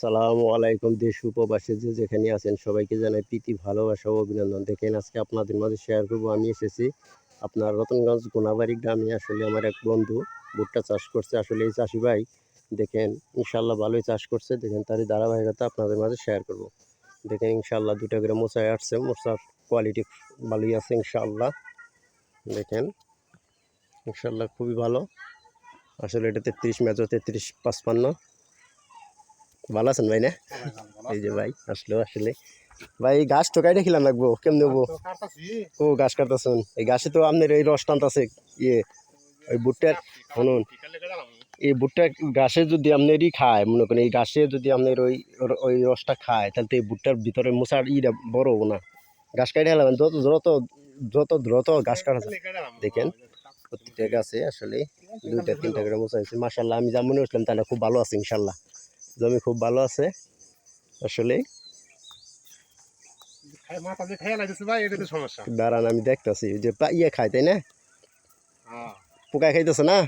সালামু আলাইকুম, দেশ উপবাসী যে যেখানে আছেন সবাইকে জানাই প্রীতি, ভালোবাসা ও অভিনন্দন। দেখেন, আজকে আপনাদের মাঝে শেয়ার করব। আমি এসেছি আপনার রতনগঞ্জ গোনাবাড়ি গ্রামে। আসলে আমার এক বন্ধু ভুট্টা চাষ করছে। আসলে এই চাষি ভাই, দেখেন ইনশাল্লাহ ভালোই চাষ করছে। দেখেন, তারই ধারাবাহিকতা আপনাদের মাঝে শেয়ার করব। দেখেন ইনশাল্লাহ দুটা করে মোচায় আসছে। মোচার কোয়ালিটি ভালোই আছে ইনশাল্লাহ দেখেন ইনশাল্লাহ খুবই ভালো। আসলে এটা তেত্রিশ মেজো, তেত্রিশ পাঁচপান্ন। ভালো আছেন ভাই না? এই যে ভাই আসলো আসলে। ভাই গাছ তো কাইটে খেলাম লাগবো কেমন নেব ও গাছ কাটতেছেন। এই গাছে তো আপনার এই রস টানতাছে ইয়ে ওই ভুট্টার শুনুন। এই ভুট্টা গাছে যদি আপনারই খায় মনে করেন এই গাছে যদি আপনার ওই ওই রসটা খায় তাহলে তো এই ভুট্টার ভিতরে মশার ইটা বড় হব না। গাছ কাটে হেলাবেন যত যত যত দ্রুত গাছ কাটা দেখেন প্রত্যেকটা গাছে আসলে দুইটা তিনটা করে মশা হয়েছে। মাসাল্লাহ আমি যা মনে করছিলাম তাহলে খুব ভালো আছে ইনশাল্লাহ জমি খুব ভালো আছে আসলে। দাঁড়ান আমি দেখতাছি যে ইয়ে খায় তাই না? হ্যাঁ। পোকা খাইতেছে না?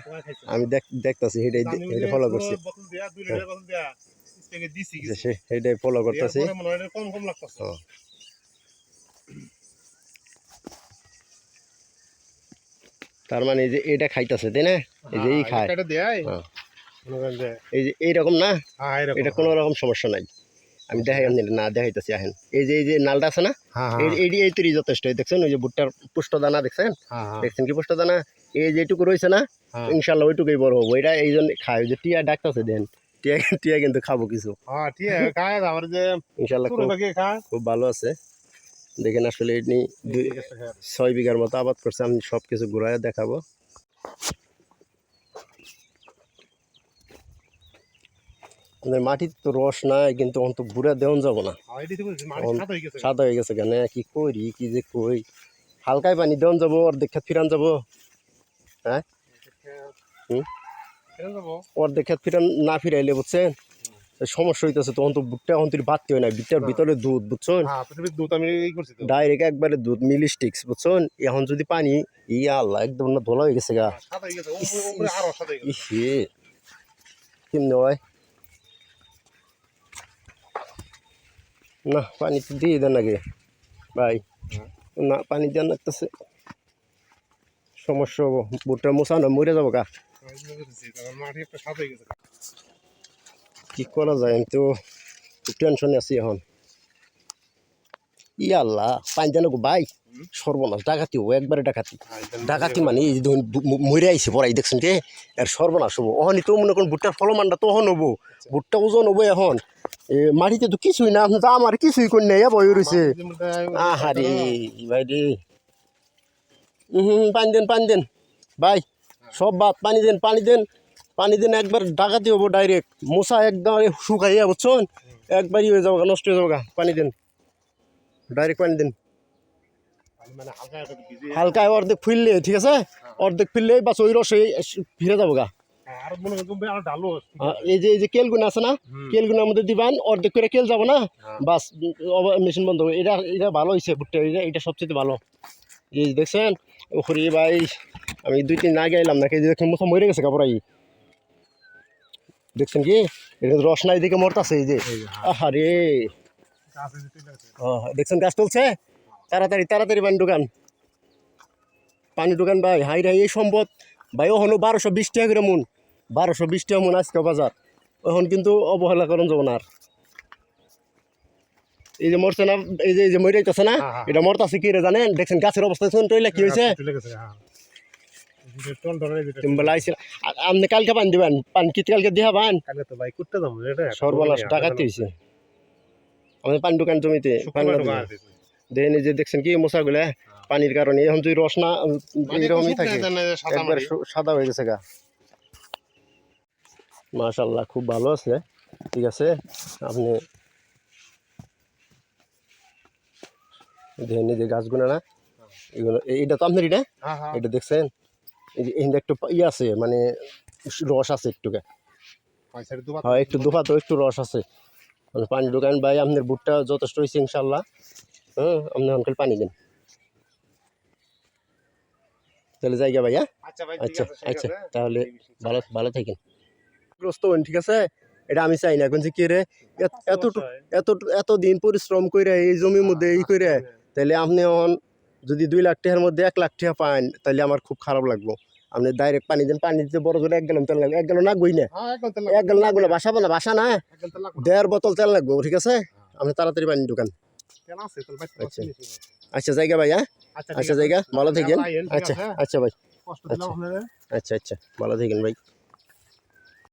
আমি দেখ দেখতাছি সেটাই যে ফলো করছি। সেটাই ফলো করতেছি। তার মানে যে এটা খাইতেছে তাই না? এই যে হ্যাঁ, খায়। এই যে এইরকম না? হ্যাঁ, এটা কোনো রকম সমস্যা নাই। আমি দেখাই আপনি না দেখাইতেছি আহেন। এই যে এই যে নালটা আছে না? হ্যাঁ, এই হ্যাঁ, এই এই তৈরি যথেষ্ট দেখছেন ওই যে ভুট্টার পুষ্ট দানা দেখছেন দেখছেন কি পুষ্ট দানা এই যেটুকু রয়েছে না। ইনশাল্লাহ ওইটুকুই বড় হব। এটা এই জন্য খায়। যে টিয়া ডাকতেছে দেন। টিয়া টিয়া কিন্তু খাব কিছু। ইনশাল্লাহ খুব ভালো আছে। দেখেন আসলে এটি। ছয় বিঘার মতো আবাদ করছে। আমি সব কিছু ঘুরায় দেখাবো। আমাদের মাটির তো রস নাই কিন্তু অন্ত ঘুরে দেওয়ান যাব না। হ্যাঁ, সাদা হয়ে গেছে। হয়ে কেন? কি করি কি যে কই হালকায় পানি দেওয়ান যাব অর্ধেক খেত ফিরান যাব। যাব? অর্ধেক খেত ফিরান না ফিরাইলে বুঝছেন? সমস্যা হইতেছে তখন তো বুটটা এখন তুই বাড়তে হয় না। বিটটার ভিতরে দুধ বুঝছেন? হ্যাঁ, দুধ আমি। ডাইরেক্ট একবারে দুধ মিলিস্টিক্স বুঝছেন? এখন যদি পানি ইয়া আল্লাহ একদম না ধোলা হয়ে গেছে গা। হ্যাঁ, সাদা হয়ে গেছে, উপরে- উপরে আরও সাদা হয়ে গেছে। ইসে কেমনে হয় না পানি তো দিয়ে দেন আগে ভাই না পানি দেন লাগতেছে সমস্যা হব বুটটা মশা না মরে যাব গা। কি করা যায় আমি তো টেনশনে আছি এখন ই আল্লাহ পানি দেন ভাই সর্বনাশ ডাকাতি হব একবারে ডাকাতি ডাকাতি মানে এই মু- মরে আইছে পড়াই দেখছেন কে এর সর্বনাশ হব অহনি তো মনে করুন ভুট্টার ফলমানটা তখন হব ভুট্টা ওজন হব এখন মাটিতে তো কিছুই না আপনি তো আমার কিছুই করি নাই বই রয়েছে আহারে ভাই রে হুম, পানি দেন পানি দেন। ভাই, সব বাদ, পানি দেন পানি দেন। পানি দেন, একবার ডাকাতি হব ডাইরেক্ট। মশা একদম শুকাইয়া, বুঝছেন? একবারই হয়ে যাব নষ্ট হয়ে যাব পানি দেন। ডাইরেক্ট পানি দেন। হালকা অর্ধেক ফুললে, ঠিক আছে? অর্ধেক ফুললে বা রসে ফিরে যাব গা। হ্যাঁ, এই যে এই যে কেলগুন আছে না। কেলগুনের মধ্যে দিবান অর্ধেক করে কেল যাব না হ্যাঁ। বাস মেশিন বন্ধ হবে এটা এটা ভালো হয়েছে ভুট্টা এটা এটা সবচেয়ে ভালো। এই যে দেখছেন ভাই আমি দুই তিন আগে এলাম নাকি যে মতো মরে গেছে কাপড়াই দেখছেন কি? এটা কিন্তু রস নাই দিকে মরতাছে এই যে। হ্যাঁ, আহারে। ও, দেখছেন গাছ তুলছে? তাড়াতাড়ি তাড়াতাড়ি পানি দোকান পানি ঢুকান ভাই হাই রাই এই সম্পদ। ভাই ওখানে বারোশো বিশ টাকা করে মন। বারোশো বিশ টাকা মন আজকে বাজার। এখন কিন্তু অবহেলা করুন যাব না আর। এই যে মরছে না এই যে এই যে মরিতেছে না হ্যাঁ, হ্যাঁ। এটা মরতাছে কি রে জানেন? দেখছেন গাছের অবস্থা শুন টইলে কি হয়েছে? হ্যাঁ। আপনি কালকে পানি দিবেন পানি কি কালকে দিয়া পান? সর্বনাশ বলে, ডাকাতি হয়েছে আমাদের পানি দোকান জমিতে পানি শুক্রবার না ঢোকা দিলে। আছে। দেখেন এই যে দেখছেন কি মশাগুলা পানির কারণে। এখন তুই রস না এরকমই থাকে। সাদা হয়ে গেছে গা। মাশাল্লাহ খুব ভালো আছে। ঠিক আছে আপনি দেখেন যে গাছগুলো না এগুলো এটা তো আপনার এটা হ্যাঁ, হ্যাঁ। এটা দেখছেন? এই যে এখানে একটু ইয়ে আছে মানে রস আছে একটু ওই side এ দুবার- হ্যাঁ একটু দোফা তো একটু রস আছে। মানে পানি ঢুকান ভাই আপনার বুটটা যথেষ্ট হয়েছে ইনশাল্লাহ হ্যাঁ আপনি অনকাল পানি দেন। তাহলে জায়গা ভাইয়া? আচ্ছা আচ্ছা আচ্ছা তাহলে ভালো ভালো থাকেন। গ্রস্ত হন ঠিক আছে? এটা আমি চাই না। এখন যে কি রে এত- এত এত দিন পরিশ্রম করে এই জমির মধ্যে এই করে তাহলে আপনি এখন যদি দুই লাখ টাকার মধ্যে এক লাখ টাকা পান তাহলে আমার খুব খারাপ লাগবো। আপনি ডাইরেক্ট পানি দেন পানি দিতে বড় জোরে এক গেলাম তেল লাগবে। এক গেল না। হ্যাঁ এক ঘণ্টা এক গেল নাগবো না বাসা না বাসা না। দেড় বোতল তেল লাগবো ঠিক আছে? আপনি তাড়াতাড়ি পানি দোকান কেন আছে তোর বাইক আচ্ছা। আচ্ছা জায়গা ভাই হ্যাঁ? আচ্ছা আচ্ছা জায়গা ভালো থাকেন। আচ্ছা আচ্ছা আচ্ছা ভাই। আপনাদের। আচ্ছা আচ্ছা ভালো থাকেন ভাই।